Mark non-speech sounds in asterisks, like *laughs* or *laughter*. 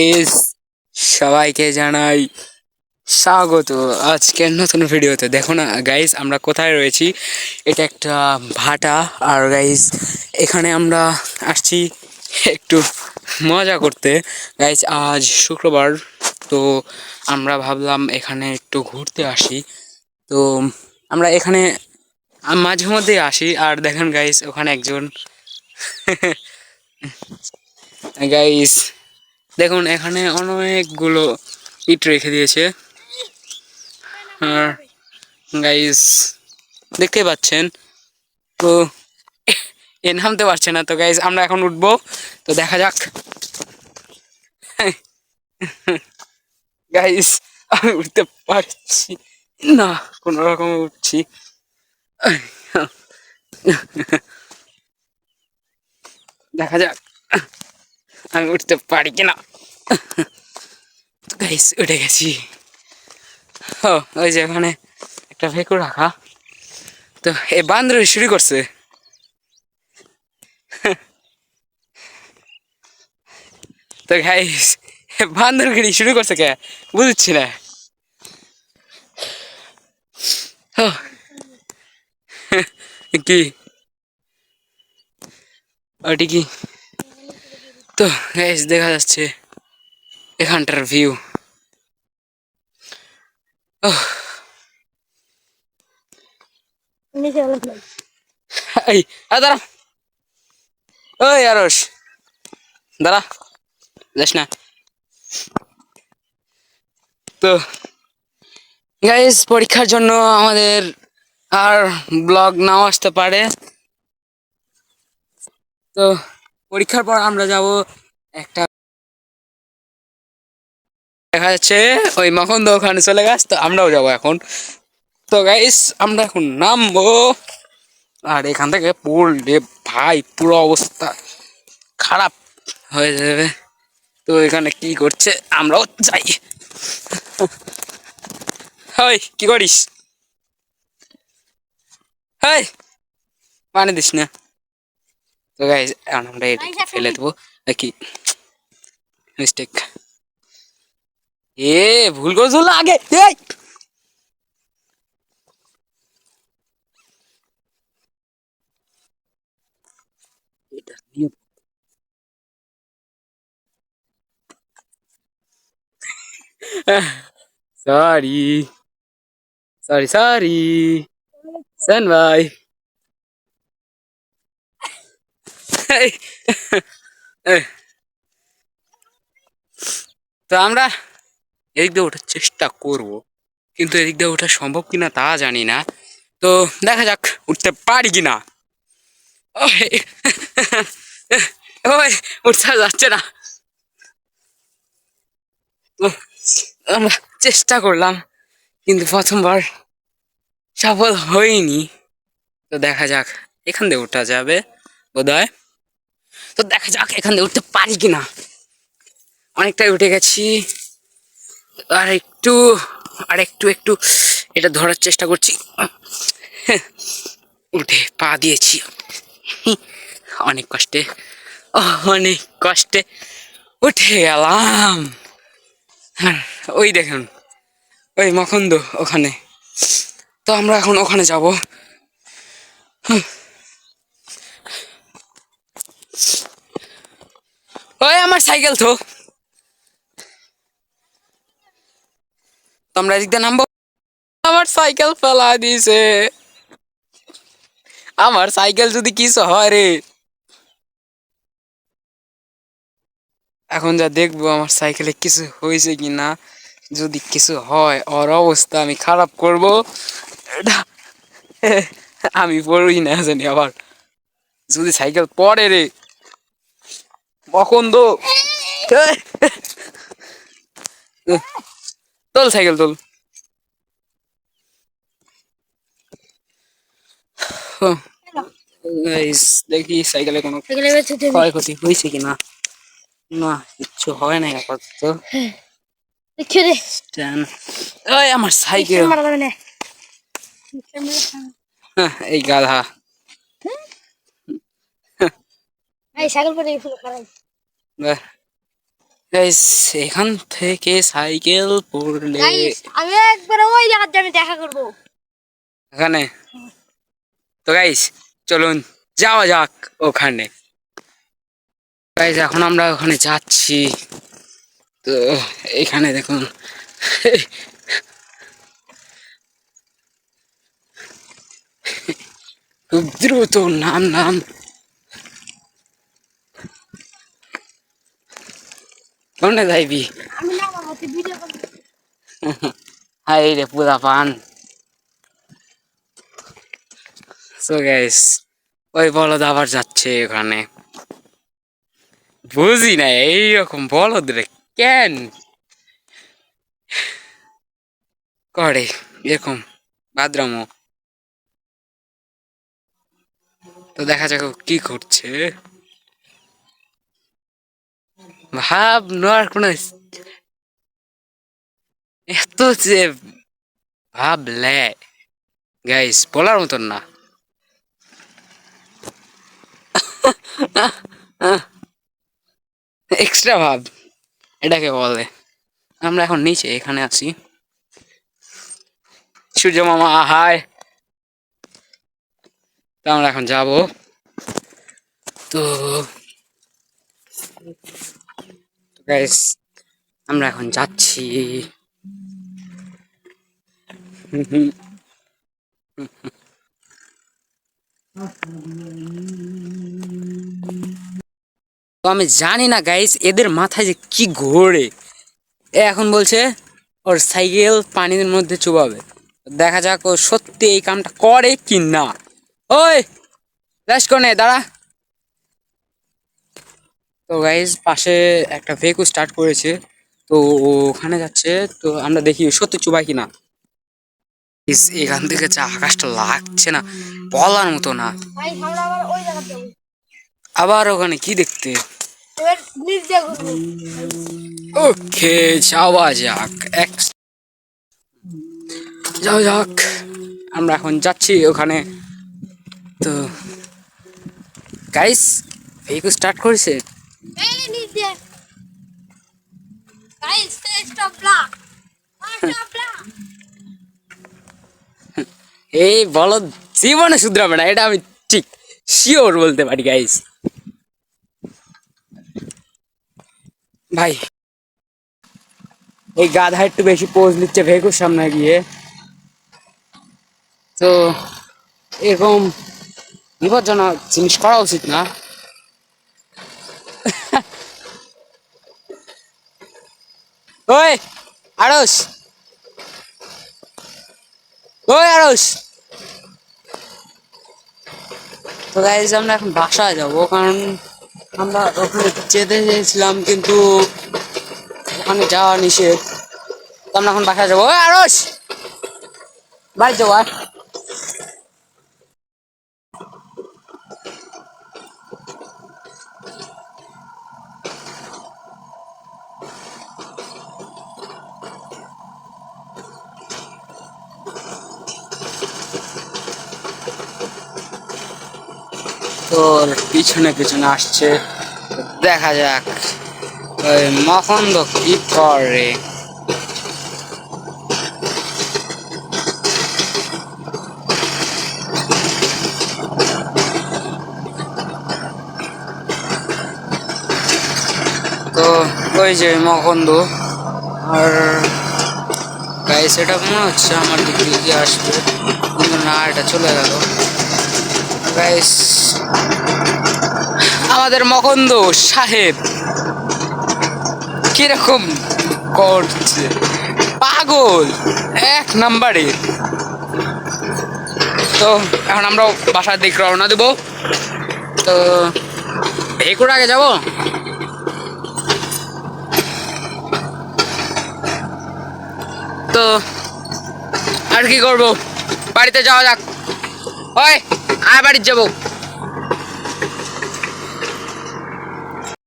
Guys, সবাইকে জানাই স্বাগত। আজকের নতুন ভিডিওতে। দেখো না গাইস আমরা কোথায় রয়েছি? এটা একটা ভাটা। আর গাইস এখানে আমরা আসছি একটু মজা করতে। গাইস আজ শুক্রবার তো আমরা ভাবলাম এখানে একটু ঘুরতে আসি। তো আমরা এখানে মাঝে মধ্যে আসি। আর দেখেন গাইস ওখানে একজন। *laughs* গাইস দেখুন, এখানে অনেকগুলো ইট রেখে দিয়েছে। আর গাইস দেখতে পাচ্ছেন? তো *laughs* এ নামতে পারছে না। তো গাইস আমরা এখন উঠবো। তো দেখা যাক। গাইস আমি উঠতে পারছি না। কোনো রকমে উঠছি। দেখা যাক। আমি উঠতে পারি কিনা। গাইস উঠে গেছি। ও, ওই যে ওখানে একটা ভেকু রাখা। তো, এ বান্দর শুরু করছে। তো গাইস বান্দর গিরি শুরু করছে কে? বুঝছি না। কি? ওটি কি? তো গাইস দেখা যাচ্ছে। এখানটার ভিউ এই দাঁড়া। ওই আরস দাঁড়া। যাস না। তো গাইস পরীক্ষার জন্য আমাদের আর ব্লগ নাও আসতে পারে। তো পরীক্ষার পর আমরা যাব একটা দেখা যাচ্ছে ওই মকন্দ ওখানে চলে গেছে তো আমরাও যাব এখন। তো গাইস আমরা এখন নামবো। আর এখান থেকে পড়লে ভাই পুরো অবস্থা খারাপ হয়ে যাবে। তো এখানে কি করছে আমরাও যাই। হাই কি করিস? হাই পানি দিস না। তো গাইস এখন আমরা এটা ফেলে দেবো। কি মিস্টেক এ ভুল করে চলল আগে এই! এটা নিয়ে সরি সরি সরি সেন ভাই এই, এই। তো আমরা এদিক দিয়ে ওঠার চেষ্টা করব। কিন্তু এদিক দিয়ে ওঠা সম্ভব কিনা তা জানি না। তো দেখা যাক উঠতে পারি কিনা। ওই উঠতে যাচ্ছে না। আমরা চেষ্টা করলাম, কিন্তু প্রথমবার সফল হয়নি তো দেখা যাক, এখান দিয়ে উঠা যাবে বোধহয়। তো দেখা যাক এখান দিয়ে উঠতে পারি কিনা। অনেকটাই উঠে গেছি। আর একটু আর একটু একটু এটা ধরার চেষ্টা করছি। উঠে পা দিয়েছি। অনেক কষ্টে অনেক কষ্টে উঠে গেলাম। ওই দেখুন, ওই মখন্দ ওখানে। তো আমরা এখন ওখানে যাব। ওই আমার সাইকেল তো। তোমরা এদিক দিয়ে নামবো। আমার সাইকেল ফেলা দিছে। আমার সাইকেল যদি রে। এখন যা দেখব আমার সাইকেলে কিছু হয়েছে কি না যদি কিছু হয়, ওর অবস্থা আমি খারাপ করব। আমি পড়ই না জানি আবার। যদি সাইকেল পড়ে রে। বকন্দ তোল সাইকেল তোল দেখি সাইকেলে কোনো। ক্ষয়ক্ষতি হয়েছে কিনা না? কিচ্ছু হয় নাই আপাতত. ওই আমার সাইকেল। হ্যাঁ, এই গাধা। সাইকেল পরে গাইস এখান থেকে সাইকেল পড়লে আমি একবার ওই জায়গাতে আমি দেখা করব। এখানে? তো গাইস চলুন যাওয়া যাক ওখানে। গাইস এখন আমরা ওখানে যাচ্ছি। তো এখানে দেখুন। খুব দ্রুত নাম নাম। কোনে যাইবি? হাই রে পুরা পান। সো গাইস ওই বলদ আবার যাচ্ছে ওখানে বুঝি না এইরকম বলদ রে কেন? করে এরকম বাদরামো। তো দেখা যাক কি করছে। ভাব নেওয়ার কোনো এত যে ভাবলে গাইস বলার মতন না। এক্সট্রা ভাব, এটাকে বলে। আমরা এখন নিচে, এখানে আছি। সূর্য মামা হায় তো আমরা এখন যাব। তো গাইস আমরা এখন যাচ্ছি। তো আমি জানি না গাইস এদের মাথায় যে কি ঘোরে। এ এখন বলছে, ওর সাইকেল পানির মধ্যে চুবাবে। দেখা যাক ও সত্যি এই কামটা করে কি না ওই রেস্ট করে দাঁড়া। তো গাইজ পাশে একটা ভেহিকল স্টার্ট করেছে। তো ওখানে যাচ্ছে। তো আমরা দেখি সত্যি চুবাই কিনা? ইস, এখান থেকে যা আকাশটা লাগছে না বলার মতো না। আবার ওখানে কি দেখতে? ওকে যাওয়া যাক। এক যাওয়া যাক। আমরা এখন যাচ্ছি ওখানে। তো গাইস ভেহিকল স্টার্ট করেছে? এই জীবনে না, এটা আমি ঠিক শিওর বলতে পারি গাইস ভাই, এই গাধা একটু বেশি পোজ নিচ্ছে ভেকুর সামনে গিয়ে। তো, এরকম বিপজ্জনক জিনিস করা উচিত না। ওই আড়স ওই আড়স তো গাইজ আমরা এখন বাসায় যাব, কারণ আমরা ওখানে যেতে চেয়েছিলাম, কিন্তু ওখানে যাওয়া নিষেধ। আমরা এখন বাসায় যাব। ওই আড়স বাড়ি যাব তোর পিছনে পিছনে আসছে। দেখা যাক। ওই মকন্দ কি করে? তো ওই যে মকন্দ আর গাইস এটা মনে হচ্ছে আমার দিক দিয়ে আসবে। কিন্তু না, এটা চলে গেল। আমাদের মকন্দ সাহেব কীরকম করছে? পাগল, এক নাম্বারে। তো এখন আমরা বাসার দিক রওনা দেবো। তো ভেকুর আগে যাব? তো আর কি করব? বাড়িতে যাওয়া যাক। ওই আয় বাড়ির যাব।